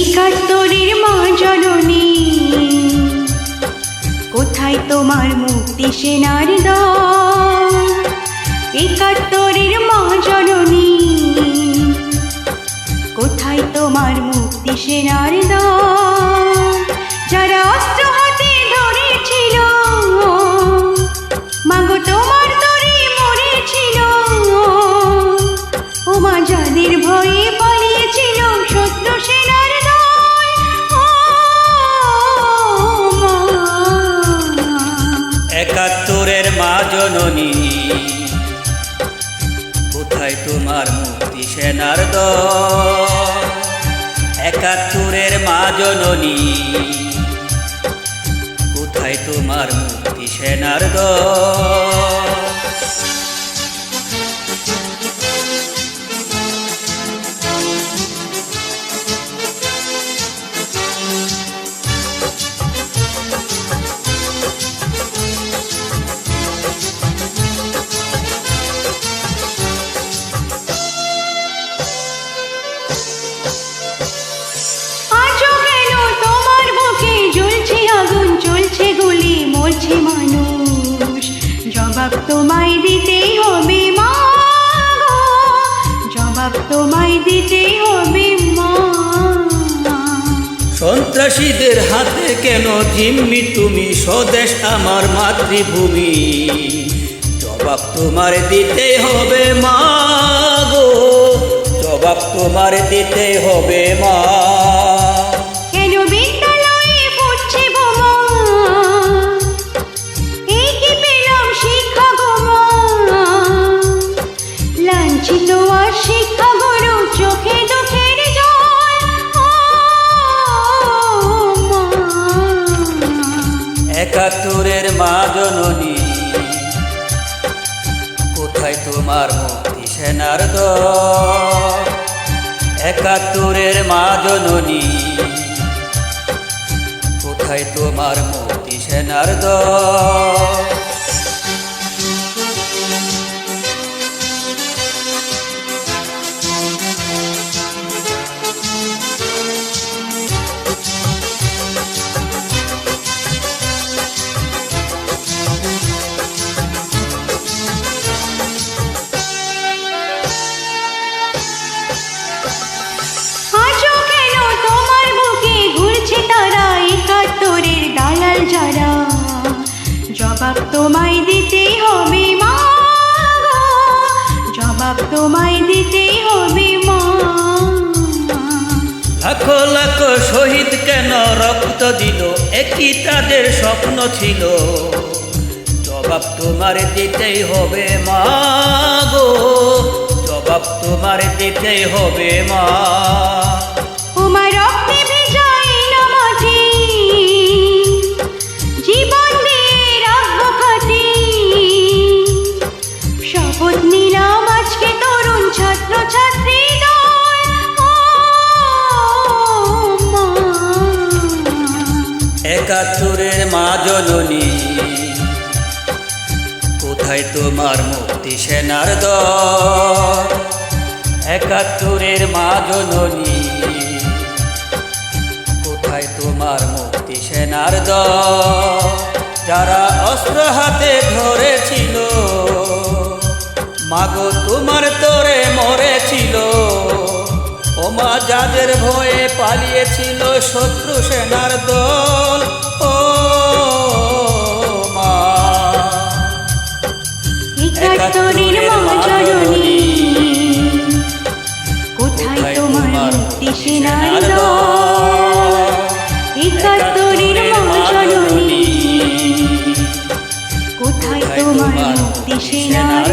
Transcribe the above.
একাত্তরের মা কোথায় তোমার মুক্তি সেনার দল? একাত্তরের মা জননী। কোথায় তোমার মুক্তি সেনার দল? একাত্তরের মা জননী। কোথায় তোমার মুক্তি সেনার দল? একাত্তরের মা জননী। কোথায় তোমার মুক্তি সেনার দল? দিতেই হবে মা। সন্ত্রাসীদের হাতে কেন জিম্মি তুমি? স্বদেশ আমার মাতৃভূমি। জবাব তোমার দিতে হবে মা গো। জবাব তোমার দিতে হবে মা। শিক্ষা একাত্তরের মা জননী। কোথায় তোমার মুক্তি সেনার একাত্তরের মা জননী। কোথায় তোমার মুক্তি সেনার দল? জবাব তোমায় দিতেই হবে মা জবাব তোমায় দিতেই হবে মা। লাখো লাখো শহীদ কেন রক্ত দিল? একই তাদের স্বপ্ন ছিল। জবাব তোমার দিতেই হবে মা গো। জবাব তোমার দিতেই হবে মা। একাত্তরের মা জননী। কোথায় তোমার মুক্তি সেনার একাত্তরের মা জননী। কোথায় তোমার মুক্তি সেনার যারা অস্ত্র হাতে ধরেছিল, মাগো তোমার তোরে মরেছিল। ওমা যাদের ভয়ে পালিয়েছিল শত্রু সেনার দল ও কোথায় তোমার মুক্তি সেনার কোথায় তোমার মুক্তি সেনার